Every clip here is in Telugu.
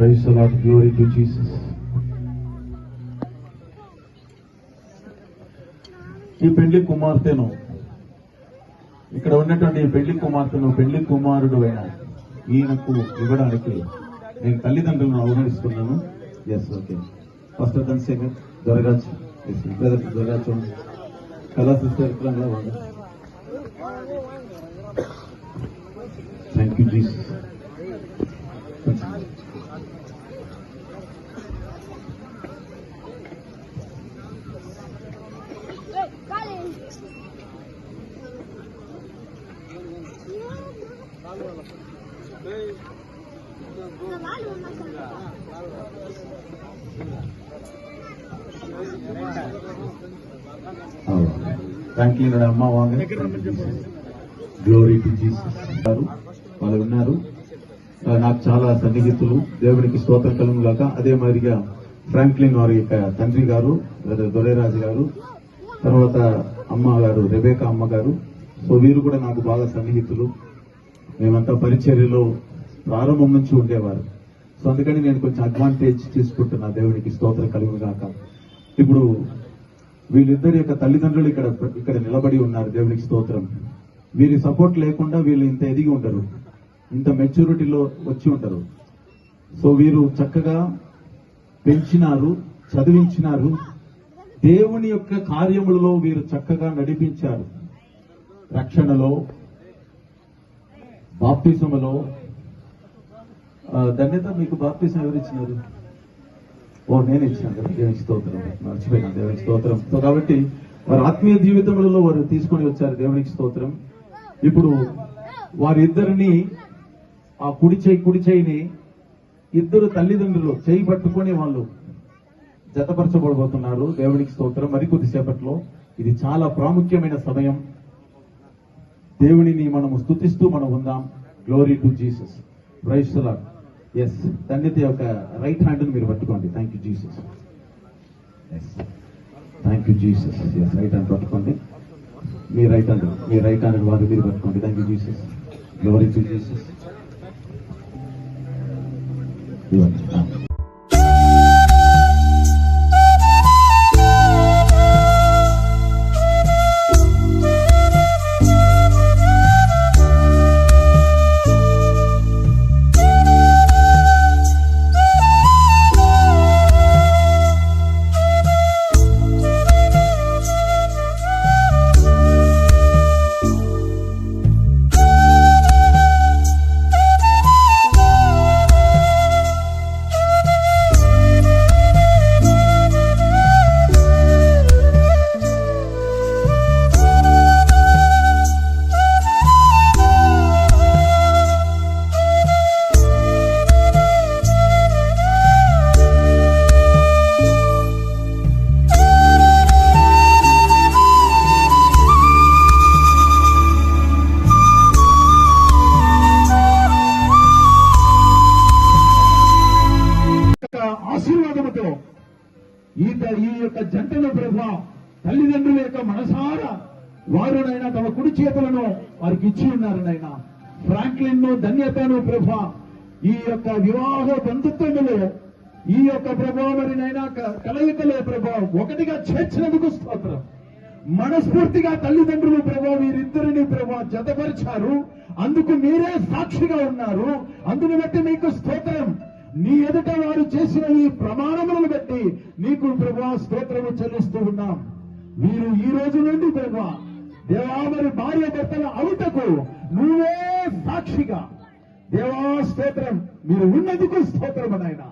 Praise a lot glory to Jesus ఈ పెళ్ళి కుమార్తెను ఇక్కడ ఉన్నటువంటి ఈ పెళ్ళి కుమార్తెను పెళ్ళి కుమారుడు అయిన ఈయనకు ఇవ్వడానికి నేను తల్లిదండ్రులను అవగణిస్తున్నాను ఎస్ ఓకే ఫస్ట్ అతను సెకండ్ దొరగాచ్ ఎస్ బ్రదర్ దొరగాచ్ కళా sister thank you Jesus thank అమ్మ వాంగ. గ్లోరీ టు జీసస్ గారు వాళ్ళు ఉన్నారు. నాకు చాలా సన్నిహితులు. దేవునికి కలం కలుగులాక అదే మాదిరిగా ఫ్రాంక్లిన్ వారి యొక్క తండ్రి గారు దొరైరాజు గారు తర్వాత అమ్మ గారు రెబేకా అమ్మ గారు. సో వీరు కూడా నాకు బాగా సన్నిహితులు. మేమంతా పరిచర్యలో ప్రారంభం నుంచి ఉండేవారు. సో అందుకని నేను కొంచెం అడ్వాంటేజ్ తీసుకుంటున్నా దేవునికి స్తోత్రం కలుగుగాక ఇప్పుడు వీళ్ళిద్దరి యొక్క తల్లిదండ్రులు ఇక్కడ ఇక్కడ నిలబడి ఉన్నారు దేవునికి స్తోత్రం. వీరి సపోర్ట్ లేకుండా వీళ్ళు ఇంత ఎదిగి ఉంటారు ఇంత మెచ్యూరిటీలో వచ్చి ఉంటారు సో వీరు చక్కగా పెంచినారు చదివించినారు. దేవుని యొక్క కార్యములలో వీరు చక్కగా నడిపించారు. రక్షణలో బాప్తిసములో ధన్యత మీకు బాప్తిసం ఎవరు ఇచ్చినారు ఓ నేను ఇచ్చాను దేవుని స్తోత్రం. మర్చిపోయినా దేవుని స్తోత్రం. సో కాబట్టి వారి ఆత్మీయ జీవితములలో వారు తీసుకొని వచ్చారు దేవునికి స్తోత్రం. ఇప్పుడు వారిద్దరిని ఆ కుడి చేయి కుడి చేయిని ఇద్దరు తల్లిదండ్రులు చేయి పట్టుకొని వాళ్ళు జతపరచబడబోతున్నారు దేవునికి స్తోత్రం. మరికొద్దిసేపట్లో ఇది చాలా ప్రాముఖ్యమైన సమయం. దేవునిని మనము స్తుతిస్తూ మనం ఉందాం. Glory to Jesus praise yes ధన్యత యొక్క రైట్ హ్యాండ్ని మీరు పట్టుకోండి. Thank you Jesus yes thank you Jesus yes right hand పట్టుకోండి. మీ రైట్ హ్యాండ్ మీ రైట్ హ్యాండ్ వారు మీరు పట్టుకోండి. Thank you Jesus glory to Jesus ఈ ఈ యొక్క జంటను ప్రభా తల్లిదండ్రుల యొక్క మనసారా వారునైనా తమ కుడి చేతులను వారికి ఇచ్చి ఉన్నారు నైనా ఫ్రాంక్లిన్ను ధన్యతను ప్రభా ఈ యొక్క వివాహ బంధుత్వములో ఈ యొక్క ప్రభా మరి నైనా క- కలయికలో ఒకటిగా చేర్చినందుకు స్తోత్రం. మనస్ఫూర్తిగా తల్లిదండ్రులు ప్రభా వీరిద్దరిని ప్రభా జతపరిచారు. అందుకు మీరే సాక్షిగా ఉన్నారు. అందుని బట్టి మీకు స్తోత్రం నీ ఎదుట వారు చేసిన ఈ ప్రమాణములను బట్టి నీకు ప్రభా స్తోత్రము చెల్లిస్తూ ఉన్నాం. మీరు ఈ రోజు నుండి ప్రభా దేవామరి భార్య భర్తల అవుటకు నువ్వే సాక్షిగా దేవా స్తోత్రం మీరు ఉన్నందుకు స్తోత్రం నాయన.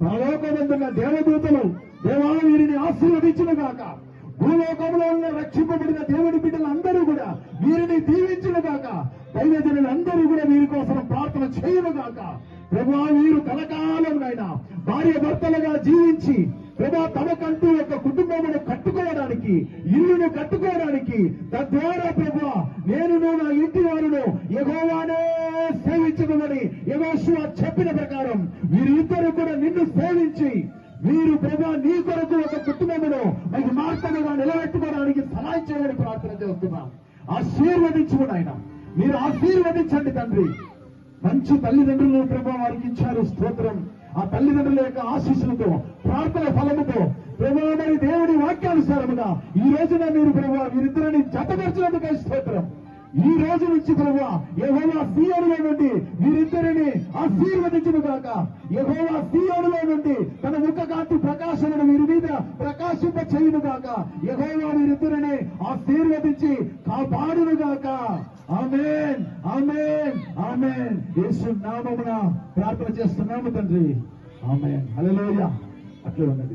పరలోకమందున్న దేవదూతలు దేవా వీరిని ఆశీర్వదించిన గాక భూలోకంలో ఉన్న రక్షింపబడిన దేవుని బిడ్డలందరూ కూడా వీరిని దీవించిన గాక దైవజనులందరూ కూడా వీరి కోసం ప్రార్థన చేయను గాక. ప్రభా వీరు కలకాలం నాయన భార్య భర్తలుగా జీవించి ప్రభా తమకంటూ ఒక కుటుంబమును కట్టుకోవడానికి ఇల్లును కట్టుకోవడానికి తద్వారా ప్రభా నేను నా ఇంటి వారును ఎగోవానే సేవించమని యగోశివ చెప్పిన ప్రకారం వీరిద్దరు కూడా నిన్ను సేవించి వీరు ప్రభా నీ కొరకు ఒక కుటుంబమును మరి మార్పుగా నిలబెట్టుకోవడానికి సహాయం చేయమని ప్రార్థన చేస్తున్నాం. ఆశీర్వదించుకుని ఆయన మీరు ఆశీర్వదించండి తండ్రి. మంచి తల్లిదండ్రులను ప్రభా వారికి ఇచ్చారు స్తోత్రం. ఆ తల్లిదండ్రుల యొక్క ఆశీస్సులతో ప్రార్థన ఫలముతో ప్రభా మరి దేవుడి వాక్యానుసారముగా ఈ రోజున మీరు ప్రభా వీరిద్దరిని జతపరిచినందుకే స్తోత్రం. ఈ రోజు నుంచి ప్రభా యహోవా సీయోనులో నుండి వీరిద్దరిని ఆశీర్వదించను గాక. యహోవా సీయోనులో నుండి తన ముఖ కాంతి ప్రకాశనను వీరి మీద ప్రకాశింప చేయును గాక. యహోవా వీరిద్దరిని ఆశీర్వదించి కాపాడును గాక. ఆమెన్. ఆమెన్. యేసు నామమున ప్రార్థన చేస్తున్నాము తండ్రి. ఆమె అలలోయ అట్లే ఉన్నది.